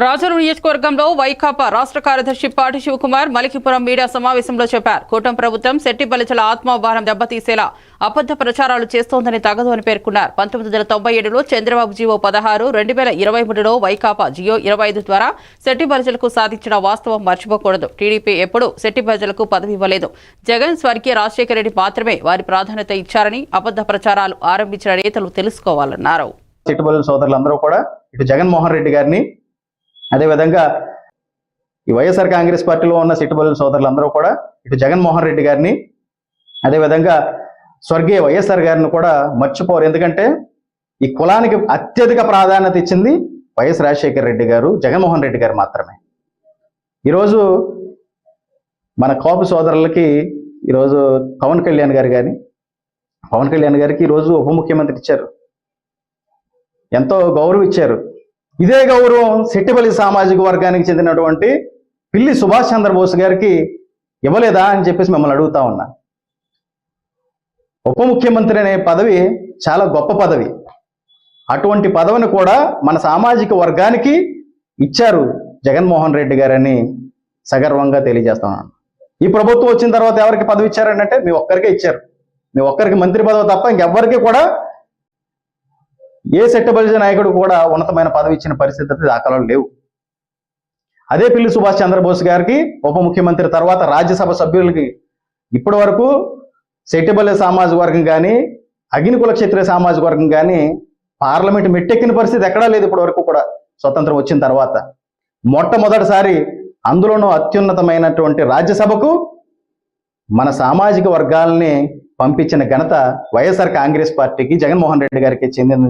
రాజూరు నియోజకవర్గంలో వైకాపా రాష్ట్ర కార్యదర్శి పాటి శివకుమార్ మలికిపురం మీడియా సమావేశంలో చెప్పారు. కూటమి ప్రభుత్వం శెట్టి బలిచల ఆత్మభారం దెబ్బతీసేలా అబద్ధ ప్రచారాలు చేస్తోందని తగదు అని పేర్కొన్నారు. పంతొమ్మిది వందల తొంభై ఏడులో చంద్రబాబు జీవో పదహారు రెండు వేల ఇరవై మూడులో వైకాపా జియో ఇరవై ఐదు ద్వారా శెట్టి బలిజలకు సాధించిన వాస్తవం మర్చిపోకూడదు. టీడీపీ ఎప్పుడూ శెట్టి బలిజలకు పదవి ఇవ్వలేదు. జగన్ స్వర్గీయ రాజశేఖర రెడ్డి మాత్రమే వారి ప్రాధాన్యత ఇచ్చారని అబద్ధ ప్రచారాలు ఆరంభించిన నేతలు తెలుసుకోవాలన్నారు. చిట్టుబల్లి సోదరులందరూ కూడా ఇటు జగన్మోహన్ రెడ్డి గారిని అదేవిధంగా ఈ వైఎస్ఆర్ కాంగ్రెస్ పార్టీలో ఉన్న సిట్టుబల్లి సోదరులందరూ కూడా ఇటు జగన్మోహన్ రెడ్డి గారిని అదేవిధంగా స్వర్గీయ వైఎస్ఆర్ గారిని కూడా మర్చిపోరు. ఎందుకంటే ఈ కులానికి అత్యధిక ప్రాధాన్యత ఇచ్చింది వైఎస్ రాజశేఖర రెడ్డి గారు జగన్మోహన్ రెడ్డి గారు మాత్రమే. ఈరోజు మన కోప సోదరులకి ఈరోజు పవన్ కళ్యాణ్ గారు కానీ పవన్ కళ్యాణ్ గారికి ఈరోజు ఉప ముఖ్యమంత్రి ఇచ్చారు. ఎంతో గౌరవం ఇచ్చారు. ఇదే గౌరవం సెట్టిపల్లి సామాజిక వర్గానికి చెందినటువంటి పిల్లి సుభాష్ చంద్రబోస్ గారికి ఇవ్వలేదా అని చెప్పేసి మిమ్మల్ని అడుగుతా ఉన్నా. ఉప ముఖ్యమంత్రి అనే పదవి చాలా గొప్ప పదవి. అటువంటి పదవిని కూడా మన సామాజిక వర్గానికి ఇచ్చారు జగన్మోహన్ రెడ్డి గారని సగర్వంగా తెలియజేస్తున్నాను ఈ ప్రభుత్వం వచ్చిన తర్వాత ఎవరికి పదవి ఇచ్చారంటే మీ ఒక్కరికే ఇచ్చారు. మీ ఒక్కరికి మంత్రి పదవి తప్ప ఇంకెవ్వరికి కూడా ఏ సెట్టబలిజ నాయకుడు కూడా ఉన్నతమైన పదవి ఇచ్చిన పరిస్థితి దాఖలాలు లేవు. అదే పిల్లి సుభాష్ చంద్రబోస్ గారికి ఉప ముఖ్యమంత్రి తర్వాత రాజ్యసభ సభ్యులకి ఇప్పటి వరకు సెట్టిబల్లి సామాజిక వర్గం కానీ అగ్నికుల క్షత్రియ సామాజిక వర్గం కానీ పార్లమెంట్ మెట్టెక్కిన పరిస్థితి ఎక్కడా లేదు ఇప్పటి వరకు కూడా స్వతంత్రం వచ్చిన తర్వాత. మొట్టమొదటిసారి అందులోనూ అత్యున్నతమైనటువంటి రాజ్యసభకు మన సామాజిక వర్గాల్ని పంపించిన ఘనత వైఎస్ఆర్ కాంగ్రెస్ పార్టీకి జగన్మోహన్ రెడ్డి గారికి చెందింది.